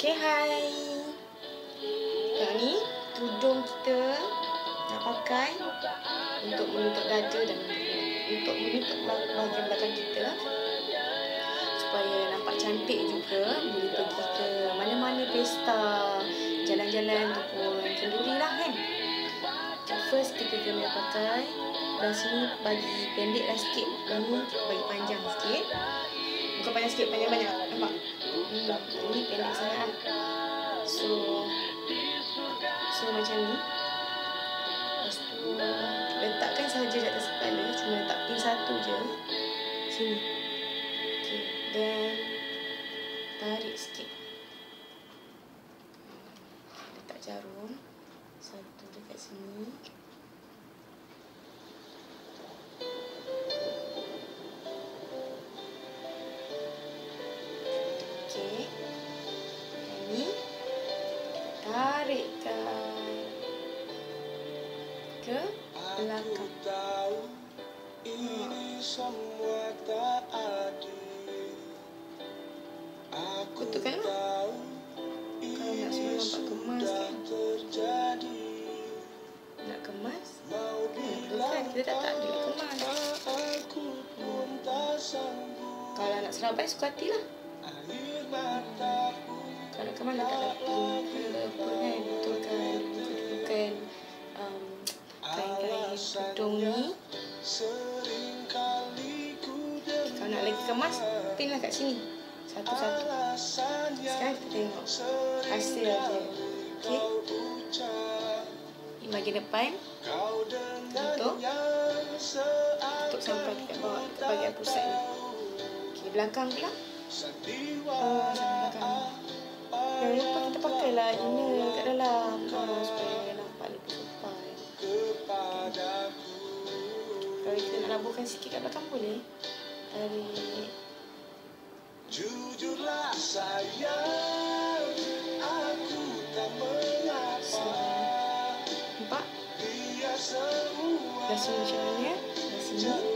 Okay, hai. Yang ni tudung kita nak pakai untuk menutup dada dan untuk menutup bahagian belakang kita. Supaya nampak cantik juga boleh pergi ke mana-mana pesta jalan-jalan ataupun kenduri lah kan? First kita kena pakai dan sini bagi pendek lah sikit dan bagi panjang sikit bukan panjang sikit panjang-panjang nampak? Hmm, ini pendek sangat. So so macam ni. Lepas tu letakkan sahaja di atas kepala. Cuma letak pin satu je. Sini. Okay. then tarik sikit. Letak jarum tarikkan ke belakang. tahu ini semua tak adil. Aku Betul kan? Kalau nak suruh nampak kemas kan. terjadi. Nak kemas? Mau betul kan? Kita tak tak ada kemas. aku pun tak sanggup. Kalau nak serabai suka hati lah. Kalau nak letak dalam pin. Kalau apa kan betulkan. Betulkan um, kain-kain tudung ni. Kalau nak lagi kemas, pin lah kat sini. Satu-satu. Sekarang kita tengok hasil dia. Okay. Ini bahagian depan. Tutup. Tutup sampai dekat bawah. Dekat bahagian pusat ni. Okay, belakang pula. Uh, belakang. Jangan lupa kita pakailah inner kat dalam. Uh, supaya nampak lebih sopan. Kalau kita nak laburkan sikit kat belakang boleh. Tarik. Jujurlah sayang Aku tak mengapa Nampak? Dah sini macam mana? Dah sini.